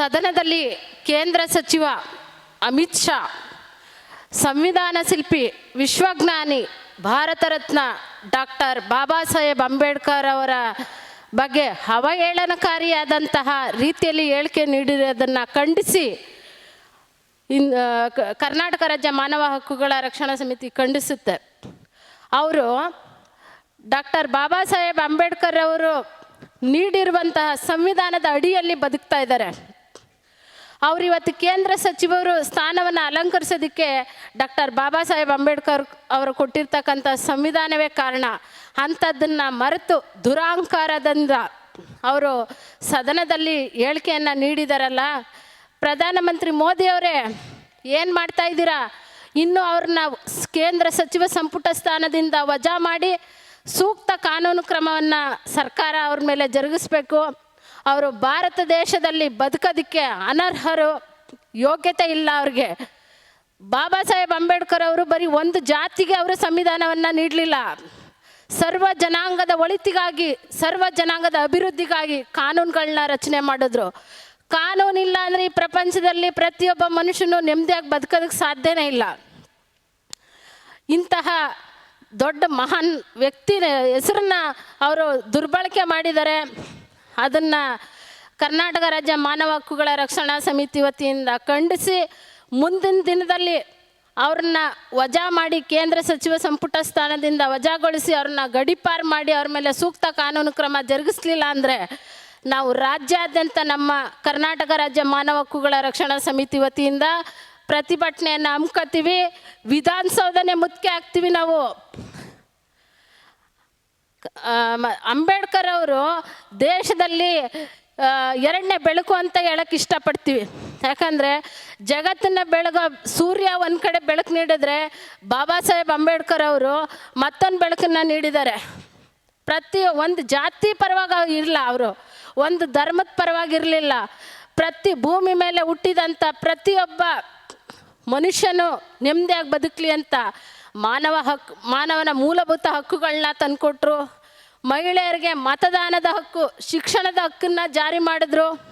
ಸದನದಲ್ಲಿ ಕೇಂದ್ರ ಸಚಿವ ಅಮಿತ್ ಶಾ, ಸಂವಿಧಾನ ಶಿಲ್ಪಿ ವಿಶ್ವಜ್ಞಾನಿ, ಭಾರತ ರತ್ನ ಡಾಕ್ಟರ್ ಬಾಬಾ ಸಾಹೇಬ್ ಅಂಬೇಡ್ಕರ್ ಅವರ ಬಗ್ಗೆ ಅವಹೇಳನಕಾರಿಯಾದಂತಹ ರೀತಿಯಲ್ಲಿ ಹೇಳಿಕೆ ನೀಡಿರೋದನ್ನು ಖಂಡಿಸಿ, ಇನ್ ಕರ್ನಾಟಕ ರಾಜ್ಯ ಮಾನವ ಹಕ್ಕುಗಳ ರಕ್ಷಣಾ ಸಮಿತಿ ಖಂಡಿಸುತ್ತೆ. ಅವರು ಡಾಕ್ಟರ್ ಬಾಬಾ ಸಾಹೇಬ್ ಅಂಬೇಡ್ಕರ್ ಅವರು ನೀಡಿರುವಂತಹ ಸಂವಿಧಾನದ ಅಡಿಯಲ್ಲಿ ಬದುಕ್ತಾ ಇದ್ದಾರೆ. ಅವ್ರು ಇವತ್ತು ಕೇಂದ್ರ ಸಚಿವರು ಸ್ಥಾನವನ್ನು ಅಲಂಕರಿಸೋದಕ್ಕೆ ಡಾಕ್ಟರ್ ಬಾಬಾ ಸಾಹೇಬ್ ಅಂಬೇಡ್ಕರ್ ಅವರು ಕೊಟ್ಟಿರ್ತಕ್ಕಂಥ ಸಂವಿಧಾನವೇ ಕಾರಣ. ಅಂಥದ್ದನ್ನು ಮರೆತು ದುರಾಂಕಾರದಿಂದ ಅವರು ಸದನದಲ್ಲಿ ಹೇಳಿಕೆಯನ್ನು ನೀಡಿದಾರಲ್ಲ. ಪ್ರಧಾನಮಂತ್ರಿ ಮೋದಿಯವರೇ ಏನು ಮಾಡ್ತಾ ಇದ್ದೀರಾ? ಇನ್ನು ಅವ್ರನ್ನ ಕೇಂದ್ರ ಸಚಿವ ಸಂಪುಟ ಸ್ಥಾನದಿಂದ ವಜಾ ಮಾಡಿ ಸೂಕ್ತ ಕಾನೂನು ಕ್ರಮವನ್ನು ಸರ್ಕಾರ ಅವ್ರ ಮೇಲೆ ಜರುಗಿಸ್ಬೇಕು. ಅವರು ಭಾರತ ದೇಶದಲ್ಲಿ ಬದುಕೋದಕ್ಕೆ ಅನರ್ಹರು ಯೋಗ್ಯತೆ ಇಲ್ಲ ಅವ್ರಿಗೆ. ಬಾಬಾ ಸಾಹೇಬ್ ಅಂಬೇಡ್ಕರ್ ಅವರು ಬರೀ ಒಂದು ಜಾತಿಗೆ ಅವರು ಸಂವಿಧಾನವನ್ನು ನೀಡಲಿಲ್ಲ. ಸರ್ವ ಜನಾಂಗದ ಒಳಿತಿಗಾಗಿ, ಸರ್ವ ಜನಾಂಗದ ಅಭಿವೃದ್ಧಿಗಾಗಿ ಕಾನೂನುಗಳನ್ನ ರಚನೆ ಮಾಡಿದ್ರು. ಕಾನೂನಿಲ್ಲ ಅಂದರೆ ಈ ಪ್ರಪಂಚದಲ್ಲಿ ಪ್ರತಿಯೊಬ್ಬ ಮನುಷ್ಯನು ನೆಮ್ಮದಿಯಾಗಿ ಬದುಕೋದಕ್ಕೆ ಸಾಧ್ಯನೇ ಇಲ್ಲ. ಇಂತಹ ದೊಡ್ಡ ಮಹಾನ್ ವ್ಯಕ್ತಿ ಹೆಸರನ್ನ ಅವರು ದುರ್ಬಳಕೆ ಮಾಡಿದ್ದಾರೆ ಅದನ್ನು ಕರ್ನಾಟಕ ರಾಜ್ಯ ಮಾನವ ಹಕ್ಕುಗಳ ರಕ್ಷಣಾ ಸಮಿತಿ ವತಿಯಿಂದ ಖಂಡಿಸಿ ಮುಂದಿನ ದಿನದಲ್ಲಿ ಅವ್ರನ್ನ ವಜಾ ಮಾಡಿ ಕೇಂದ್ರ ಸಚಿವ ಸಂಪುಟ ಸ್ಥಾನದಿಂದ ವಜಾಗೊಳಿಸಿ ಅವ್ರನ್ನ ಗಡಿಪಾರು ಮಾಡಿ ಅವ್ರ ಮೇಲೆ ಸೂಕ್ತ ಕಾನೂನು ಕ್ರಮ ಜರುಗಿಸ್ಲಿಲ್ಲ ಅಂದರೆ ನಾವು ರಾಜ್ಯಾದ್ಯಂತ ನಮ್ಮ ಕರ್ನಾಟಕ ರಾಜ್ಯ ಮಾನವ ಹಕ್ಕುಗಳ ರಕ್ಷಣಾ ಸಮಿತಿ ವತಿಯಿಂದ ಪ್ರತಿಭಟನೆಯನ್ನು ಹಮ್ಕೋತೀವಿ ವಿಧಾನಸೌಧನೇ ಮುತ್ತಿಗೆ ಹಾಕ್ತೀವಿ ನಾವು. ಅಂಬೇಡ್ಕರ್ ಅವರು ದೇಶದಲ್ಲಿ ಎರಡನೇ ಬೆಳಕು ಅಂತ ಹೇಳಕ್ಕೆ ಇಷ್ಟಪಡ್ತೀವಿ. ಯಾಕಂದರೆ ಜಗತ್ತನ್ನ ಬೆಳಗ ಸೂರ್ಯ ಒಂದು ಕಡೆ ಬೆಳಕು ನೀಡಿದ್ರೆ ಬಾಬಾ ಸಾಹೇಬ್ ಅಂಬೇಡ್ಕರ್ ಅವರು ಮತ್ತೊಂದು ಬೆಳಕನ್ನು ನೀಡಿದ್ದಾರೆ. ಪ್ರತಿ ಒಂದು ಜಾತಿ ಪರವಾಗಿ ಇರಲ್ಲ ಅವರು, ಒಂದು ಧರ್ಮದ ಪರವಾಗಿರಲಿಲ್ಲ ಪ್ರತಿ ಭೂಮಿ ಮೇಲೆ ಹುಟ್ಟಿದಂಥ ಪ್ರತಿಯೊಬ್ಬ ಮನುಷ್ಯನು ನೆಮ್ಮದಿಯಾಗಿ ಬದುಕಲಿ ಅಂತ ಮಾನವ ಹಕ್ಕು ಮಾನವನ ಮೂಲಭೂತ ಹಕ್ಕುಗಳನ್ನ ತಂದುಕೊಟ್ರು. ಮಹಿಳೆಯರಿಗೆ ಮತದಾನದ ಹಕ್ಕು ಶಿಕ್ಷಣದ ಹಕ್ಕನ್ನು ಜಾರಿ ಮಾಡಿದ್ರು.